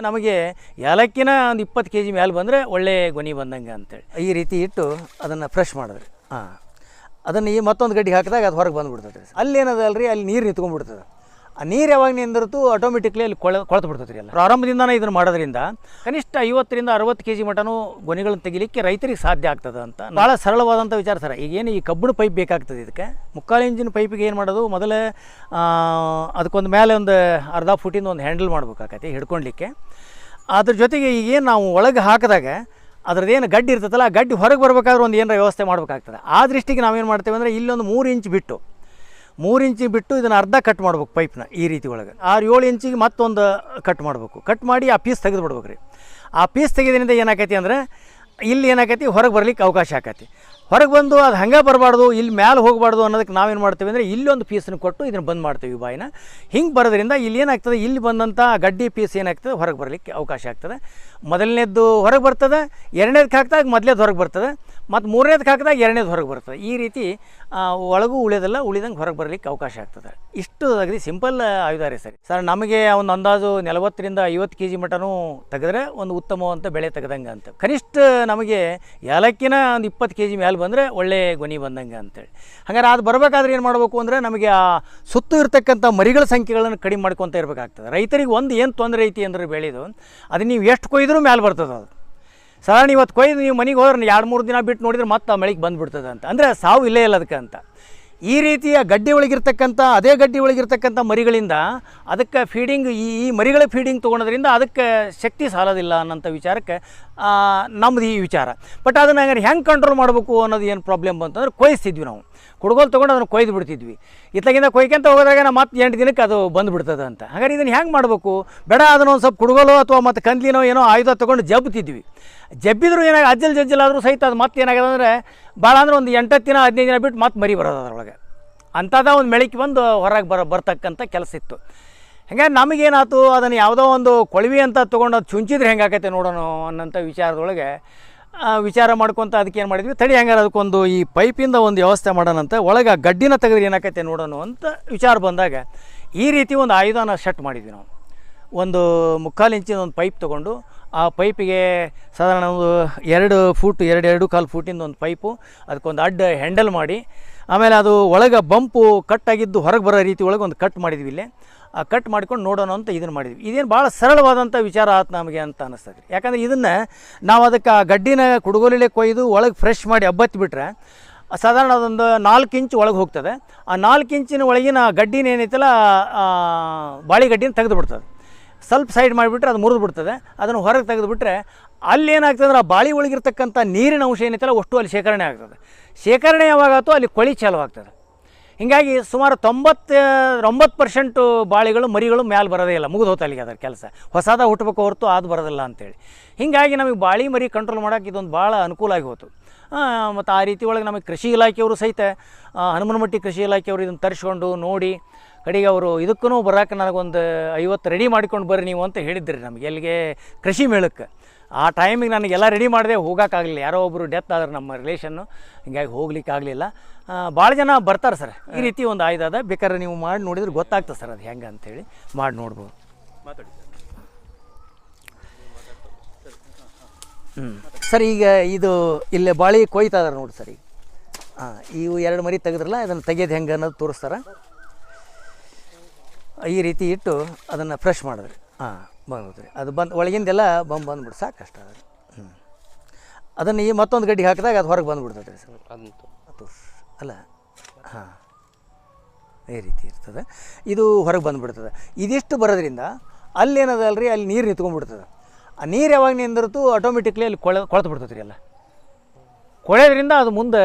ನಮಗೆ ಏಲಕ್ಕಿನ ಒಂದು ಇಪ್ಪತ್ತು ಕೆ ಜಿ ಮೇಲೆ ಬಂದರೆ ಒಳ್ಳೆಯ ಗೊನಿ ಬಂದಂಗೆ ಅಂತೇಳಿ. ಈ ರೀತಿ ಇಟ್ಟು ಅದನ್ನು ಫ್ರೆಶ್ ಮಾಡಿದ್ರಿ. ಹಾಂ. ಅದನ್ನು ಈ ಮತ್ತೊಂದು ಗಡ್ಡಿ ಹಾಕಿದಾಗ ಅದು ಹೊರಗೆ ಬಂದುಬಿಡ್ತದೆ ಅಲ್ಲಿ ರೀ ಅಲ್ಲಿ ನೀರು ನಿಂತ್ಕೊಂಡ್ಬಿಡ್ತದೆ. ನೀರು ಯಾವಾಗ ನಿಂದಿರ್ತು ಆಟೋಮೆಟಿಕ್ಲಿ ಅಲ್ಲಿ ಕೊಳ ಕೊಳತು ಬಿಡ್ತದೆ ರೀ ಎಲ್ಲ. ಪ್ರಾರಂಭದಿಂದನೇ ಇದನ್ನು ಮಾಡೋದ್ರಿಂದ ಕನಿಷ್ಠ ಐವತ್ತರಿಂದ ಅರವತ್ತು ಕೆ ಜಿ ಮಟನೂ ಗೊನೆಗಳನ್ನು ತೆಗಿಲಿಕ್ಕೆ ರೈತರಿಗೆ ಸಾಧ್ಯ ಆಗ್ತದೆ ಅಂತ. ಭಾಳ ಸರಳವಾದಂಥ ವಿಚಾರ ಸರ್. ಈಗೇನು ಈ ಕಬ್ಬಿಣ ಪೈಪ್ ಬೇಕಾಗ್ತದೆ ಇದಕ್ಕೆ. ಮುಕ್ಕಾಲು ಇಂಜಿನ್ ಪೈಪಿಗೆ ಏನು ಮಾಡೋದು? ಮೊದಲೇ ಆ, ಅದಕ್ಕೊಂದು ಮೇಲೆ ಒಂದು ಅರ್ಧ ಫುಟಿಂದ ಒಂದು ಹ್ಯಾಂಡಲ್ ಮಾಡ್ಬೇಕಾಗತ್ತೆ ಹಿಡ್ಕೊಳ್ಲಿಕ್ಕೆ ಅದ್ರ ಜೊತೆಗೆ ಈಗೇನು ನಾವು ಒಳಗೆ ಹಾಕಿದಾಗ ಅದ್ರದ್ದೇನು ಗಡ್ಡಿ ಇರ್ತದಲ್ಲ ಆ ಗಡ್ಡಿ ಹೊರಗೆ ಬರಬೇಕಾದ್ರೆ ಒಂದು ಏನರ ವ್ಯವಸ್ಥೆ ಮಾಡಬೇಕಾಗ್ತದೆ. ಆ ದೃಷ್ಟಿಗೆ ನಾವೇನು ಮಾಡ್ತೇವೆ ಅಂದರೆ ಇಲ್ಲೊಂದು ಮೂರು ಇಂಚ್ ಬಿಟ್ಟು ಮೂರು ಇಂಚಿಗೆ ಬಿಟ್ಟು ಇದನ್ನು ಅರ್ಧ ಕಟ್ ಮಾಡ್ಬೇಕು ಪೈಪ್ನ ಈ ರೀತಿ ಒಳಗೆ. ಆರು ಏಳು ಇಂಚಿಗೆ ಮತ್ತೊಂದು ಕಟ್ ಮಾಡಬೇಕು. ಕಟ್ ಮಾಡಿ ಆ ಪೀಸ್ ತೆಗೆದು ಬಿಡ್ಬೇಕು ರೀ ಆ ಪೀಸ್ ತೆಗೆದ್ರಿಂದ ಏನಾಕೈತಿ ಅಂದರೆ ಇಲ್ಲಿ ಏನಾಕೈತಿ? ಹೊರಗೆ ಬರ್ಲಿಕ್ಕೆ ಅವಕಾಶ ಆಕೈತಿ. ಹೊರಗೆ ಬಂದು ಅದು ಹಂಗೆ ಬರಬಾರ್ದು, ಇಲ್ಲಿ ಮ್ಯಾಲೆ ಹೋಗಬಾರ್ದು ಅನ್ನೋದಕ್ಕೆ ನಾವೇನು ಮಾಡ್ತೀವಿ ಅಂದರೆ ಇಲ್ಲೊಂದು ಪೀಸನ್ನು ಕೊಟ್ಟು ಇದನ್ನು ಬಂದ್ ಮಾಡ್ತೀವಿ ಬಾಯಿನ. ಹಿಂಗೆ ಬರೋದ್ರಿಂದ ಇಲ್ಲಿ ಏನಾಗ್ತದೆ? ಇಲ್ಲಿ ಬಂದಂಥ ಗಡ್ಡಿ ಪೀಸ್ ಏನಾಗ್ತದೆ? ಹೊರಗೆ ಬರಲಿಕ್ಕೆ ಅವಕಾಶ ಆಗ್ತದೆ. ಮೊದಲನೇದ್ದು ಹೊರಗೆ ಬರ್ತದೆ. ಎರಡನೇದಕ್ಕೆ ಹಾಕಿದಾಗ ಮೊದಲೇದು ಹೊರಗೆ ಬರ್ತದೆ. ಮತ್ತು ಮೂರನೇದಕ್ಕೆ ಹಾಕಿದಾಗ ಎರಡನೇದು ಹೊರಗೆ ಬರ್ತದೆ. ಈ ರೀತಿ ಒಳಗೂ ಉಳಿಯೋದಲ್ಲ, ಉಳಿದಂಗೆ ಹೊರಗೆ ಬರಲಿಕ್ಕೆ ಅವಕಾಶ ಆಗ್ತದೆ. ಇಷ್ಟು ಅಗದಿ ಸಿಂಪಲ್ ಆಯುಧ ಸರ್. ಸರ್, ನಮಗೆ ಒಂದು ಅಂದಾಜು ನಲವತ್ತರಿಂದ ಐವತ್ತು ಕೆ ಜಿ ಮಟನೂ ತೆಗೆದ್ರೆ ಒಂದು ಉತ್ತಮವಂತ ಬೆಳೆ ತೆಗೆದಂಗೆ ಅಂತ. ಕನಿಷ್ಠ ನಮಗೆ ಏಲಕ್ಕಿನ ಒಂದು ಇಪ್ಪತ್ತು ಕೆ ಜಿ ಮೇಲೆ ಬಂದರೆ ಒಳ್ಳೆ ಗೊನಿ ಬಂದಂಗೆ ಅಂತೇಳಿ. ಹಾಗಾದ್ರೆ ಅದು ಬರಬೇಕಾದ್ರೆ ಏನು ಮಾಡಬೇಕು ಅಂದರೆ ನಮಗೆ ಆ ಸುತ್ತು ಇರ್ತಕ್ಕಂಥ ಮರಿಗಳ ಸಂಖ್ಯೆಗಳನ್ನು ಕಡಿಮೆ ಮಾಡ್ಕೊತ ಇರಬೇಕಾಗ್ತದೆ. ರೈತರಿಗೆ ಒಂದು ಏನು ತೊಂದರೆ ಐತಿ ಅಂದ್ರೆ ಬೆಳೆದು, ಅದು ನೀವು ಎಷ್ಟು ಕೊಯ್ದರೂ ಮೇಲೆ ಬರ್ತದೆ ಅದು. ಸಾಧಾರಣ ಇವತ್ತು ಕೊಯ್ದು ನೀವು ಮನೆಗೆ ಹೋದ್ರೆ ಎರಡು ಮೂರು ದಿನ ಬಿಟ್ಟು ನೋಡಿದ್ರೆ ಮತ್ತೆ ಆ ಮಳೆಗೆ ಬಂದುಬಿಡ್ತದೆ ಅಂತ. ಅಂದರೆ ಸಾವು ಇಲ್ಲೇ ಇಲ್ಲ ಅದಕ್ಕೆ ಅಂತ. ಈ ರೀತಿಯ ಗಡ್ಡೆ ಒಳಗಿರ್ತಕ್ಕಂಥ, ಅದೇ ಗಡ್ಡೆ ಒಳಗಿರ್ತಕ್ಕಂಥ ಮರಿಗಳಿಂದ ಅದಕ್ಕೆ ಫೀಡಿಂಗ್ ಈ ಈ ಮರಿಗಳ ಫೀಡಿಂಗ್ ತೊಗೊಳೋದ್ರಿಂದ ಅದಕ್ಕೆ ಶಕ್ತಿ ಸಾಲೋದಿಲ್ಲ ಅನ್ನೋಂಥ ವಿಚಾರಕ್ಕೆ ನಮ್ಮದು ಈ ವಿಚಾರ. ಬಟ್ ಅದನ್ನು ಹೆಂಗೆ ಕಂಟ್ರೋಲ್ ಮಾಡಬೇಕು ಅನ್ನೋದು ಏನು ಪ್ರಾಬ್ಲಮ್ ಬಂತಂದ್ರೆ ಕೊಯ್ಸ್ತಿದ್ವಿ ನಾವು. ಕುಡ್ಗೋಲ್ ತೊಗೊಂಡು ಅದನ್ನು ಕೊಯ್ದು ಬಿಡ್ತಿದ್ವಿ. ಇತ್ತಗಿಂದ ಕೊಯ್ಕೊಂತ ಹೋಗೋದಾಗ ನಾವು ಮತ್ತೆ ಎಂಟು ದಿನಕ್ಕೆ ಅದು ಬಂದುಬಿಡ್ತದೆ ಅಂತ. ಹಾಗಾದ್ರೆ ಇದನ್ನು ಹೆಂಗೆ ಮಾಡಬೇಕು? ಬೇಡ, ಅದನ್ನು ಒಂದು ಸ್ವಲ್ಪ ಕುಡ್ಗೋಲು ಅಥವಾ ಮತ್ತು ಕಂದ್ಲಿನೋ ಏನೋ ಆಯುಧ ತೊಗೊಂಡು ಜಬ್ತಿದ್ವಿ. ಜಬ್ಬಿದ್ರು ಏನಾಗ ಅಜ್ಜಲ್ ಜಜ್ಜಲಾದರೂ ಸಹಿತ ಅದು ಮತ್ತೆ ಏನಾಗಿದೆ ಅಂದರೆ ಭಾಳ ಅಂದ್ರೆ ಒಂದು ಎಂಟತ್ತು ದಿನ, ಹದಿನೈದು ದಿನ ಬಿಟ್ಟು ಮತ್ತೆ ಮರಿ ಬರೋದು ಅದರೊಳಗೆ. ಅಂಥದ ಒಂದು ಮೆಳಿಕೆ ಬಂದು ಹೊರಗೆ ಬರ ಬರ್ತಕ್ಕಂಥ ಕೆಲಸ ಇತ್ತು. ಹಂಗೆ ನಮಗೇನಾಯ್ತು? ಅದನ್ನು ಯಾವುದೋ ಒಂದು ಕೊಳವಿ ಅಂತ ತೊಗೊಂಡು ಅದು ಚುಂಚಿದ್ರೆ ಹೆಂಗಾಕೈತೆ ನೋಡೋಣ ಅನ್ನೋಂಥ ವಿಚಾರದೊಳಗೆ ವಿಚಾರ ಮಾಡ್ಕೊತ ಅದಕ್ಕೆ ಏನು ಮಾಡಿದ್ವಿ? ತಡಿ ಹಂಗಾರೆ ಅದಕ್ಕೊಂದು ಈ ಪೈಪಿಂದ ಒಂದು ವ್ಯವಸ್ಥೆ ಮಾಡೋಣಂತ ಒಳಗೆ ಆ ಗಡ್ಡಿನ ತೆಗೆದ್ರೆ ಏನಾಕೈತೆ ನೋಡೋಣ ಅಂತ ವಿಚಾರ ಬಂದಾಗ, ಈ ರೀತಿ ಒಂದು ಆಯುಧನ ಸೆಟ್ ಮಾಡಿದ್ವಿ ನಾವು. ಒಂದು ಮುಕ್ಕಾಲು ಇಂಚಿನ ಒಂದು ಪೈಪ್ ತೊಗೊಂಡು, ಆ ಪೈಪಿಗೆ ಸಾಧಾರಣ ಒಂದು ಎರಡು ಫೂಟ್, ಎರಡು ಎರಡು ಕಾಲು ಫೂಟಿಂದ ಒಂದು ಪೈಪು, ಅದಕ್ಕೊಂದು ಅಡ್ಡ ಹ್ಯಾಂಡಲ್ ಮಾಡಿ ಆಮೇಲೆ ಅದು ಒಳಗೆ ಬಂಪು ಕಟ್ ಆಗಿದ್ದು ಹೊರಗೆ ಬರೋ ರೀತಿ ಒಳಗೆ ಒಂದು ಕಟ್ ಮಾಡಿದ್ವಿ ಇಲ್ಲೇ. ಆ ಕಟ್ ಮಾಡ್ಕೊಂಡು ನೋಡೋಣ ಅಂತ ಇದನ್ನು ಮಾಡಿದ್ವಿ. ಇದೇನು ಭಾಳ ಸರಳವಾದಂಥ ವಿಚಾರ ಆತು ನಮಗೆ ಅಂತ ಅನ್ನಿಸ್ತದೆ ಯಾಕಂದರೆ ಇದನ್ನು ನಾವು ಅದಕ್ಕೆ ಆ ಗಡ್ಡಿನ ಕುಡುಗೋಲಿಲೆ ಕೊಯ್ದು ಒಳಗೆ ಫ್ರೆಶ್ ಮಾಡಿ ಹಬ್ಬತ್ತು ಬಿಟ್ರೆ ಸಾಧಾರಣ ಅದೊಂದು ನಾಲ್ಕು ಇಂಚ್ ಒಳಗೆ ಹೋಗ್ತದೆ. ಆ ನಾಲ್ಕು ಇಂಚಿನ ಒಳಗಿನ ಗಡ್ಡಿನ ಏನೈತಲ್ಲ ಬಾಳಿಗಡ್ಡಿನ ಬಾಳೆ ಗಡ್ಡಿನ ತೆಗೆದು ಬಿಡ್ತದೆ. ಸ್ವಲ್ಪ ಸೈಡ್ ಮಾಡಿಬಿಟ್ರೆ ಅದು ಮುರಿದು ಬಿಡ್ತದೆ. ಅದನ್ನು ಹೊರಗೆ ತೆಗೆದುಬಿಟ್ರೆ ಅಲ್ಲಿ ಏನಾಗ್ತದೆ ಆ ಬಾಳಿ ಒಳಗಿರ್ತಕ್ಕಂಥ ನೀರಿನ ಅಂಶ ಏನೈತಲ್ಲ ಅಷ್ಟು ಅಲ್ಲಿ ಶೇಖರಣೆ ಆಗ್ತದೆ. ಶೇಖರಣೆ ಯಾವಾಗಾತೋ ಅಲ್ಲಿ ಕೊಳಿ ಚಾಲು ಆಗ್ತದೆ. ಹೀಗಾಗಿ ಸುಮಾರು ತೊಂಬತ್ತು ಒಂಬತ್ತು ಪರ್ಸೆಂಟು ಬಾಳಿಗಳು, ಮರಿಗಳು ಮ್ಯಾಲೆ ಬರೋದೇ ಇಲ್ಲ. ಮುಗಿದು ಹೋಗ್ತಾ ಅಲ್ಲಿಗೆ ಅದರ ಕೆಲಸ. ಹೊಸದ ಹುಟ್ಟಬೇಕು ಹೊರತು ಅದು ಬರೋದಿಲ್ಲ ಅಂತೇಳಿ. ಹೀಗಾಗಿ ನಮಗೆ ಬಾಳಿ, ಮರಿ ಕಂಟ್ರೋಲ್ ಮಾಡೋಕೆ ಇದೊಂದು ಭಾಳ ಅನುಕೂಲ ಆಗಿ ಹೋಯ್ತು. ಮತ್ತು ಆ ರೀತಿ ಒಳಗೆ ನಮಗೆ ಕೃಷಿ ಇಲಾಖೆಯವರು ಸಹಿತ ಹನುಮನಮಟ್ಟಿ ಕೃಷಿ ಇಲಾಖೆಯವರು ಇದನ್ನು ತರಿಸ್ಕೊಂಡು ನೋಡಿ ಕಡೆಗೆ ಅವರು ಇದಕ್ಕೂ ಬರೋಕೆ ನನಗೊಂದು ಐವತ್ತು ರೆಡಿ ಮಾಡ್ಕೊಂಡು ಬರ್ರಿ ನೀವು ಅಂತ ಹೇಳಿದ್ರಿ ನಮಗೆ. ಎಲ್ಲಿಗೆ? ಕೃಷಿ ಮೇಳಕ್ಕೆ. ಆ ಟೈಮಿಗೆ ನನಗೆಲ್ಲ ರೆಡಿ ಮಾಡಿದೆ ಹೋಗೋಕ್ಕಾಗಲಿಲ್ಲ ಯಾರೋ ಒಬ್ಬರು ಡೆತ್ ಆದ್ರೆ ನಮ್ಮ ರಿಲೇಷನ್ನು ಹಿಂಗಾಗಿ ಹೋಗ್ಲಿಕ್ಕೆ ಆಗಲಿಲ್ಲ ಭಾಳ ಜನ ಬರ್ತಾರೆ ಸರ್. ಈ ರೀತಿ ಒಂದು ಆಯ್ದದ ಅದ. ಬೇಕಾದ್ರೆ ನೀವು ಮಾಡಿ ನೋಡಿದ್ರೆ ಗೊತ್ತಾಗ್ತದೆ ಸರ್ ಅದು ಹೆಂಗೆ ಅಂಥೇಳಿ ಮಾಡಿ ನೋಡ್ಬೋದು. ಮಾತಾಡಿ ಹ್ಞೂ ಸರ್ ಈಗ ಇದು ಇಲ್ಲೇ ಬಾಳಿ ಕೊಯ್ತಾ ಇದಾರೆ ನೋಡಿ ಸರ್ ಈಗ. ಹಾಂ ಇವು ಎರಡು ಮರಿ ತೆಗೆದ್ರಲ್ಲ ಅದನ್ನು ತೆಗೆಯೋದು ಹೆಂಗೆ ಅನ್ನೋದು ತೋರಿಸ್ತಾರೆ? ಈ ರೀತಿ ಇಟ್ಟು ಅದನ್ನು ಫ್ರೆಶ್ ಮಾಡಿದ್ರಿ ಹಾಂ ಬಂದ್ಬಿಡ್ರಿ ಅದು ಬಂದು ಒಳಗಿಂದೆಲ್ಲ ಬಂದು ಬಂದ್ಬಿಟ್ಟು ಸಾಕಷ್ಟು ಅದು ಹ್ಞೂ ಅದನ್ನು ಈ ಮತ್ತೊಂದು ಗಡ್ಡಿಗೆ ಹಾಕಿದಾಗ ಅದು ಹೊರಗೆ ಬಂದುಬಿಡ್ತದೆ ರೀ ಸರ್ ಅದು ಅಲ್ಲ ಹಾಂ. ಈ ರೀತಿ ಇರ್ತದೆ. ಇದು ಹೊರಗೆ ಬಂದುಬಿಡ್ತದೆ. ಇದಿಷ್ಟು ಬರೋದ್ರಿಂದ ಅಲ್ಲೇನದಲ್ರಿ ಅಲ್ಲಿ ನೀರು ನಿಂತ್ಕೊಂಡ್ಬಿಡ್ತದೆ. ಆ ನೀರು ಯಾವಾಗ ನಿಂದಿರ್ತು ಆಟೋಮೆಟಿಕ್ಲಿ ಅಲ್ಲಿ ಕೊಳೆ ಕೊಳೆತು ಬಿಡ್ತದೆ ರೀ ಎಲ್ಲ. ಕೊಳೆಯೋದ್ರಿಂದ ಅದು ಮುಂದೆ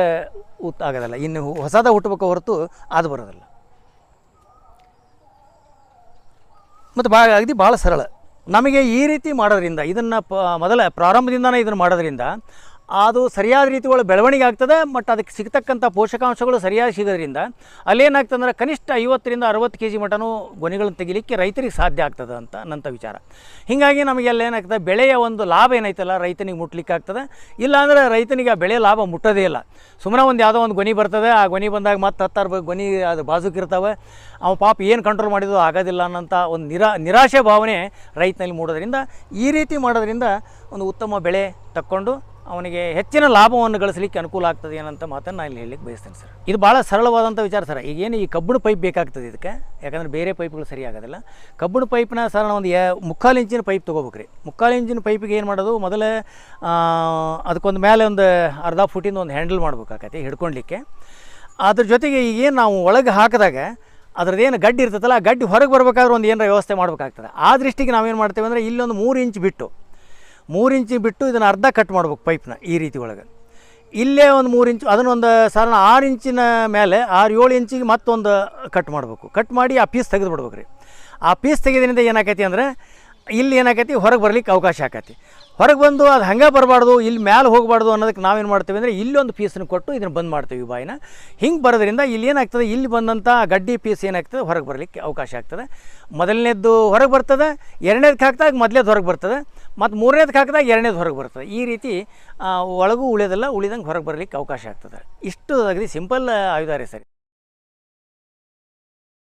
ಉತ್ ಆಗೋದಲ್ಲ. ಇನ್ನು ಹೊಸದ ಹುಟ್ಟಬೇಕು ಹೊರತು ಅದು ಬರೋದಿಲ್ಲ. ಮತ್ತು ಭಾಗ ಅಗದಿ ಭಾಳ ಸರಳ. ನಮಗೆ ಈ ರೀತಿ ಮಾಡೋದ್ರಿಂದ, ಇದನ್ನು ಪ, ಮೊದಲ ಪ್ರಾರಂಭದಿಂದನೇ ಇದನ್ನು ಮಾಡೋದ್ರಿಂದ ಅದು ಸರಿಯಾದ ರೀತಿ ಒಳಗೆ ಬೆಳವಣಿಗೆ ಆಗ್ತದೆ ಮತ್ತು ಅದಕ್ಕೆ ಸಿಗ್ತಕ್ಕಂಥ ಪೋಷಕಾಂಶಗಳು ಸರಿಯಾಗಿ ಸಿಗೋದ್ರಿಂದ ಅಲ್ಲೇನಾಗ್ತದೆ ಅಂದ್ರೆ ಕನಿಷ್ಠ ಐವತ್ತರಿಂದ ಅರವತ್ತು ಕೆ ಜಿ ಮಟನೂ ಗೊನೆಗಳನ್ನು ತೆಗಿಲಿಕ್ಕೆ ರೈತರಿಗೆ ಸಾಧ್ಯ ಆಗ್ತದೆ ಅಂತ ನಂತ ವಿಚಾರ. ಹೀಗಾಗಿ ನಮಗೆಲ್ಲ ಏನಾಗ್ತದೆ, ಬೆಳೆಯ ಒಂದು ಲಾಭ ಏನೈತಲ್ಲ, ರೈತನಿಗೆ ಮುಟ್ಲಿಕ್ಕೆ ಆಗ್ತದೆ. ಇಲ್ಲಾಂದರೆ ರೈತನಿಗೆ ಆ ಬೆಳೆ ಲಾಭ ಮುಟ್ಟೋದೇ ಇಲ್ಲ. ಸುಮ್ಮನೆ ಒಂದು ಯಾವುದೋ ಒಂದು ಗೊನಿ ಬರ್ತದೆ, ಆ ಗೊನಿ ಬಂದಾಗ ಮತ್ತೆ ಹತ್ತಾರು ಗೊನೆ ಅದು ಬಾಜುಕಿರ್ತವೆ ಅವ ಪಾಪ ಏನು ಕಂಟ್ರೋಲ್ ಮಾಡಿದ್ದು ಆಗೋದಿಲ್ಲ ಅನ್ನೋಂಥ ಒಂದು ನಿರಾ, ನಿರಾಶೆ ಭಾವನೆ ರೈತನಲ್ಲಿ ಮೂಡೋದ್ರಿಂದ ಈ ರೀತಿ ಮಾಡೋದ್ರಿಂದ ಒಂದು ಉತ್ತಮ ಬೆಳೆ ತಕ್ಕೊಂಡು ಅವನಿಗೆ ಹೆಚ್ಚಿನ ಲಾಭವನ್ನು ಗಳಿಸಲಿಕ್ಕೆ ಅನುಕೂಲ ಆಗ್ತದೆ ಏನಂತ ಮಾತನ್ನು ನಾನು ಇಲ್ಲಿ ಹೇಳಲಿಕ್ಕೆ ಬಯಸ್ತೇನೆ ಸರ್. ಇದು ಭಾಳ ಸರಳವಾದಂಥ ವಿಚಾರ ಸರ್. ಈಗೇನು ಈ ಕಬ್ಬಿಣ ಪೈಪ್ ಬೇಕಾಗ್ತದೆ ಇದಕ್ಕೆ? ಯಾಕಂದರೆ ಬೇರೆ ಪೈಪ್ಗಳು ಸರಿ ಆಗೋದಿಲ್ಲ. ಕಬ್ಬಿಣ ಪೈಪ್ನ ಸರ್ ಒಂದು ಯಾ- ಮುಕ್ಕಾಲು ಇಂಚಿನ ಪೈಪ್ ತೊಗೋಬೇಕ್ರಿ. ಮುಕ್ಕಾಲು ಇಂಚಿನ ಪೈಪಿಗೆ ಏನು ಮಾಡೋದು? ಮೊದಲೇ ಅದಕ್ಕೊಂದು ಮೇಲೆ ಒಂದು ಅರ್ಧ ಫುಟಿಂದ ಒಂದು ಹ್ಯಾಂಡಲ್ ಮಾಡ್ಬೇಕಾಗತ್ತೆ ಹಿಡ್ಕೊಳ್ಲಿಕ್ಕೆ. ಅದ್ರ ಜೊತೆಗೆ ಈಗೇನು ನಾವು ಒಳಗೆ ಹಾಕಿದಾಗ ಅದ್ರದ್ದೇನು ಗಡ್ಡಿ ಇರ್ತದಲ್ಲ, ಆ ಗಡ್ಡಿ ಹೊರಗೆ ಬರಬೇಕಾದ್ರೆ ಒಂದು ಏನರ ವ್ಯವಸ್ಥೆ ಮಾಡಬೇಕಾಗ್ತದೆ. ಆ ದೃಷ್ಟಿಗೆ ನಾವೇನು ಮಾಡ್ತೇವೆ ಅಂದರೆ ಇಲ್ಲೊಂದು ಮೂರು ಇಂಚ್ ಬಿಟ್ಟು ಮೂರು ಇಂಚು ಬಿಟ್ಟು ಇದನ್ನು ಅರ್ಧ ಕಟ್ ಮಾಡ್ಬೇಕು ಪೈಪ್ನ ಈ ರೀತಿ ಒಳಗೆ. ಇಲ್ಲೇ ಒಂದು ಮೂರು ಇಂಚು ಅದನ್ನೊಂದು ಸಾಧಾರಣ ಆರು ಇಂಚಿನ ಮೇಲೆ ಆರು ಏಳು ಇಂಚಿಗೆ ಮತ್ತೊಂದು ಕಟ್ ಮಾಡಬೇಕು. ಕಟ್ ಮಾಡಿ ಆ ಪೀಸ್ ತೆಗೆದು ಬಿಡ್ಬೇಕು ರೀ ಆ ಪೀಸ್ ತೆಗೆದ್ರಿಂದ ಏನಾಕೈತಿ ಅಂದರೆ ಇಲ್ಲಿ ಏನಾಕೈತಿ? ಹೊರಗೆ ಬರ್ಲಿಕ್ಕೆ ಅವಕಾಶ ಆಕೈತಿ. ಹೊರಗೆ ಬಂದು ಅದು ಹಂಗೆ ಬರಬಾರ್ದು, ಇಲ್ಲಿ ಮ್ಯಾಲೆ ಹೋಗಬಾರ್ದು ಅನ್ನೋದಕ್ಕೆ ನಾವೇನು ಮಾಡ್ತೀವಿ ಅಂದರೆ ಇಲ್ಲೊಂದು ಪೀಸನ್ನು ಕೊಟ್ಟು ಇದನ್ನು ಬಂದ್ ಮಾಡ್ತೀವಿ ಬಾಯಿನ. ಹಿಂಗೆ ಬರೋದ್ರಿಂದ ಇಲ್ಲಿ ಏನಾಗ್ತದೆ? ಇಲ್ಲಿ ಬಂದಂಥ ಗಡ್ಡಿ ಪೀಸ್ ಏನಾಗ್ತದೆ? ಹೊರಗೆ ಬರಲಿಕ್ಕೆ ಅವಕಾಶ ಆಗ್ತದೆ. ಮೊದಲನೇದ್ದು ಹೊರಗೆ ಬರ್ತದೆ ಎರಡನೇದಕ್ಕೆ ಹಾಕ್ದಾಗ ಮೊದಲೇದು ಹೊರಗೆ ಬರ್ತದೆ. ಮತ್ತು ಮೂರನೇದು ಹಾಕಿದಾಗ ಎರಡನೇದು ಹೊರಗೆ ಬರ್ತದೆ. ಈ ರೀತಿ ಒಳಗೂ ಉಳಿಯೋದಲ್ಲ, ಉಳಿದಂಗೆ ಹೊರಗೆ ಬರಲಿಕ್ಕೆ ಅವಕಾಶ ಆಗ್ತದೆ. ಇಷ್ಟು ಅಗದಿ ಸಿಂಪಲ್ ಆಯುಧ ಸರ್.